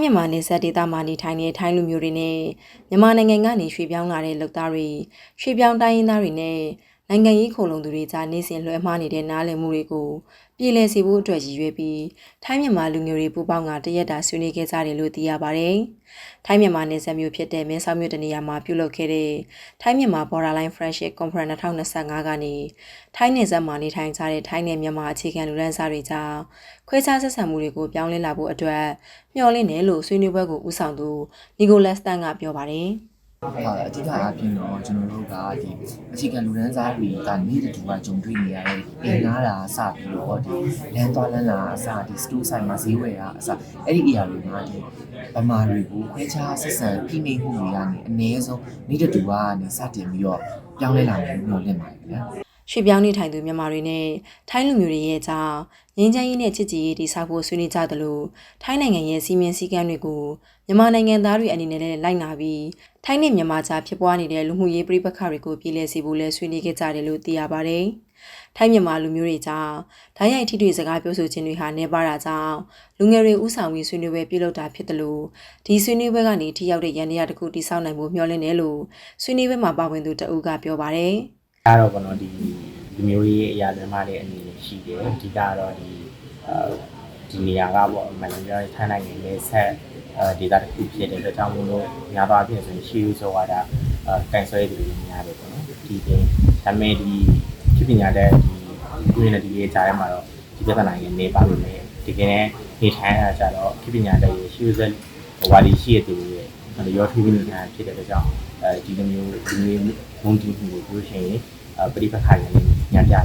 မြန်မာနယ်စပ်ဒေသမှာနေထိုင်တဲ့ထိုင်းလူမျိုးတွေနဲ့မြန်မာနိုင်ငံကနေရွှေ့ပြောင်းလာတဲ့လုပ်သားတွေရွှေ့ပြောင်းတိုင်းရင်းသားတွေနဲ့ နိုင်ငံရေးခုံလုံသူတွေကြားနေစဉ်လွှဲမှားနေတဲ့နားလည်မှုတွေကိုပြည်လည်စေဖို့အတွက်ရည်ရွယ်ပြီးထိုင်းမြန်မာလူမျိုးတွေပူးပေါင်းကတရက်တာဆွေးနွေးခဲ့ကြတယ်လို့သိရပါတယ်။ထိုင်းမြန်မာနယ်စပ်မျိုးဖြစ်တဲ့မဲဆောက်မြို့တနေရာမှာပြုလုပ်ခဲ့တဲ့ထိုင်းမြန်မာ Borderline Friendship Conference 2025ကနေထိုင်းနယ်စပ်မှာနေထိုင်ကြတဲ့ထိုင်းနယ်မြန်မာအခြေခံလူဒန်းစားတွေကြားခွဲခြားဆက်ဆံမှုတွေကိုပြောင်းလဲလာဖို့အတွက်မျှော်လင့်တယ်လို့ဆွေးနွေးပွဲကိုဦးဆောင်သူနီကိုလက်စတန်ကပြောပါတယ်။ ဟာအဓိကအပြင်တော့ကျွန်တော်တို့ကဒီအခြေခံလူဒန်းစားတွေကနေ့တူကကြုံတွေ့နေရတဲ့အိမ်သားတာအစပြီးတော့ဒီလမ်းသွားလမ်းလာအစဒီစတိုးဆိုင်မှာဈေးဝယ်တာအစအဲ့ဒီအရာတွေမှာဒီဗမာတွေကိုခွဲခြားဆက်ဆံဖိနှိပ်မှုတွေကနေအ ਨੇ ဆုံးနေ့တူကနေစတင်ပြီးတော့ပြောင်းလဲလာမယ်လို့ပြောလင့်ပါတယ်ဗျာ ရွှေ့ပြောင်းနေထိုင်သူမြန်မာတွေနဲ့ထိုင်းလူမျိုးတွေရဲ့ကြားငင်းချမ်းရေးနဲ့ချစ်ကြည်ရေးတည်ဆောက်ဖို့ဆွေးနွေးကြသလိုထိုင်းနိုင်ငံရဲ့စီမင်းစည်းကမ်းတွေကိုမြန်မာနိုင်ငံသားတွေအနေနဲ့လည်းလိုက်နာပြီးထိုင်းနဲ့မြန်မာကြားဖြစ်ပွားနေတဲ့လူမှုရေးပြိပခါတွေကိုပြည်လည်စေဖို့လည်းဆွေးနွေးခဲ့ကြတယ်လို့သိရပါတယ်။ထိုင်းမြန်မာလူမျိုးတွေကြားဓာတ်ရိုက်ထိတွေ့စကားပြောဆိုခြင်းတွေဟာနေပါတာကြောင့်လူငယ်တွေဥဆောင်ပြီးဆွေးနွေးပွဲပြုလုပ်တာဖြစ်တယ်လို့ဒီဆွေးနွေးပွဲကနေထိရောက်တဲ့ရန်ရတစ်ခုတိစောက်နိုင်ဖို့မျှော်လင့်တယ်လို့ဆွေးနွေးပွဲမှာပါဝင်သူတအူးကပြောပါတယ်။ အဲ့တော့ဘောနော်ဒီလူမျိုးရေးအရာတွေမှလည်းအနေနဲ့ရှိတယ်အဓိကတော့ဒီအဲဒီနေရာကပေါ့မန်နေဂျာထိုင်းနိုင်ငံရဲ့ဆက်အဲဒီဒေတာတစ်ခုဖြစ်တဲ့အတွက်ကြောင့်မို့လို့များသောအားဖြင့်ဆိုရင်ရှိဦးဆိုတော့အဲကန်ဆယ်တွေများတယ်ပေါ့နော်ဒီပြင်ဒါပေမဲ့ဒီဖြစ်ပညာတဲ့ဒီ community ရဲ့ကြားထဲမှာတော့ဒီပြဿနာကြီးနေပါလို့လေဒီကနေ့နေထိုင်ရကြတော့ဖြစ်ပညာတဲ့ရှိဦးဆက်ဝါဒီရှိရတဲ့ရဲ့ရောထွေးပြီးနေတာဖြစ်တဲ့အတွက်ကြောင့်အဲဒီလိုမျိုးဒီမျိုးမုန်းတီးမှုကိုပြောရှင် ပရိပခါရနေညံ့ကြတယ်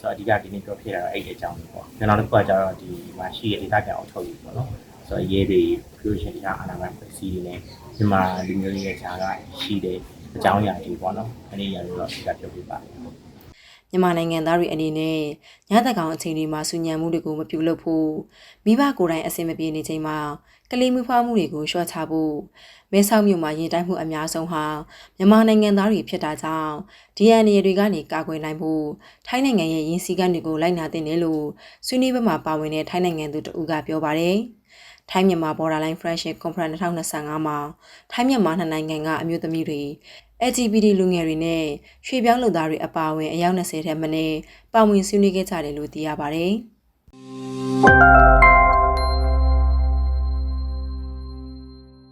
ဆိုတော့အဓိကဒီနေ့ပြောဖြစ်တာတော့အဲ့ဒီအကြောင်းပေါ့ကျွန်တော်တို့ကကြတော့ဒီမှာရှိရဒေသခံအုပ်ချုပ်ရေးပေါ့နော်ဆိုတော့ရေးတွေပြောရှင်တရားအာဏာပိုင်ဖွဲ့စည်းနေဒီမှာလူမျိုးရေးခြားကရှိတဲ့အကြောင်းအရာတွေပေါ့နော်အဲ့ဒီအရာတွေတော့အဓိကပြောပြပါတယ် မြန်မာနိုင်ငံသားတွေအနေနဲ့ညသက်ကောင်အချိန်တွေမှာဆူညံမှုတွေကိုမပြုလုပ်ဖို့မိဘကိုယ်တိုင်အဆင်မပြေနေချိန်မှာကလေးမွေးဖွားမှုတွေကိုလျှော့ချဖို့မဲဆောက်မြို့မှာရင်တိုက်မှုအများဆုံးဟာမြန်မာနိုင်ငံသားတွေဖြစ်တာကြောင့် DNA တွေကနေကာကွယ်နိုင်ဖို့ထိုင်းနိုင်ငံရဲ့ရင်းစည်းကမ်းတွေကိုလိုက်နာသင့်တယ်လို့ဆွေးနွေးပွဲမှာပါဝင်တဲ့ထိုင်းနိုင်ငံသူတဦးကပြောပါတယ်။ထိုင်းမြန်မာ Borderline Friendship Conference 2025မှာထိုင်းမြန်မာနှစ်နိုင်ငံကအမျိုးသမီးတွေ LGBT လူငယ်တွေနဲ့ရွှေ့ပြောင်းလုပ်သားတွေအပါအဝင်အယောက်20ထက်မနည်းပါဝင်ဆွေးနွေးခဲ့ကြတယ်လို့သိရပါတယ်။